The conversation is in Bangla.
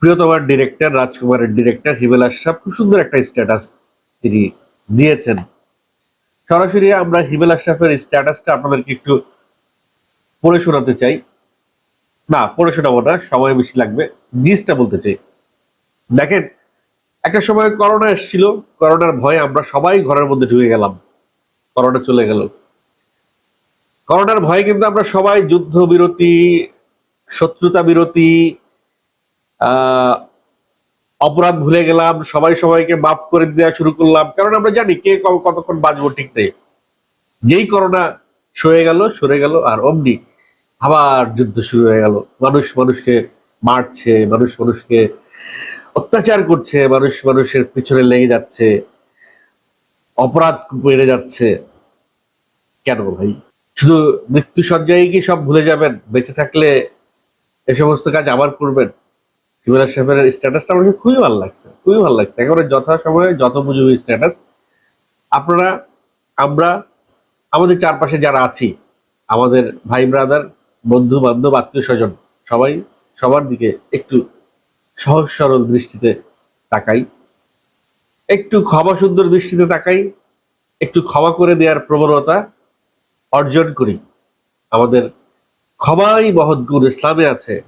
প্রিয়তমার ডিরেক্টর রাজকুমারের ডিরেক্টর হিমেল আশরাফ, খুব সুন্দর একটা স্ট্যাটাস তিনি দিয়েছেন। সরাসরি আমরা হিমেল আশরাফের স্ট্যাটাসটা আপনাদেরকে একটু পড়ে শোনাতে চাই। না, পড়ে শোনাবো না, সময় বেশি লাগবে। জিসটা বলতে চাই। দেখেন, একটা সময় করোনা এসেছিল, করোনার ভয়ে আমরা সবাই ঘরের মধ্যে ঢুকে গেলাম। করোনা চলে গেল। করোনার ভয়ে কিন্তু আমরা সবাই যুদ্ধ বিরতি, শত্রুতা বিরতি অপরাধ ভুলে গেলাম, সবাই সবাইকে মাফ করে দেওয়া শুরু করলাম। কারণ আমরা জানি কে কতক্ষণ বাঁচবো ঠিক নেই। যেই করোনা সয়ে গেল, সরে গেল, আর অমনি আবার যুদ্ধ শুরু হয়ে গেল। মানুষ মানুষকে মারছে, মানুষ মানুষকে অত্যাচার করছে, মানুষ মানুষের পিছনে লেগে যাচ্ছে, অপরাধ বেড়ে যাচ্ছে। কেন ভাই? শুধু মৃত্যু সজ্জায় কি সব ভুলে যাবেন? বেঁচে থাকলে এ সমস্ত কাজ আবার করবেন? শিবরাজ সাহেবের স্ট্যাটাসটা আমার কাছে খুবই ভালো লাগছে, খুবই ভালো লাগছে। একেবারে যথা সময়ে যত বুঝবি স্ট্যাটাস, আপনারা, আমরা, আমাদের চারপাশে যারা আছি, আমাদের ভাই ব্রাদার, বন্ধু বান্ধব, আত্মীয় স্বজন, সবাই সবার দিকে একটু সহজ সরল দৃষ্টিতে তাকাই, একটু ক্ষমা সুন্দর দৃষ্টিতে তাকাই, একটু ক্ষমা করে দেওয়ার প্রবণতা অর্জন করি। আমাদের ক্ষমাই মহৎ গুণ, ইসলামে আছে।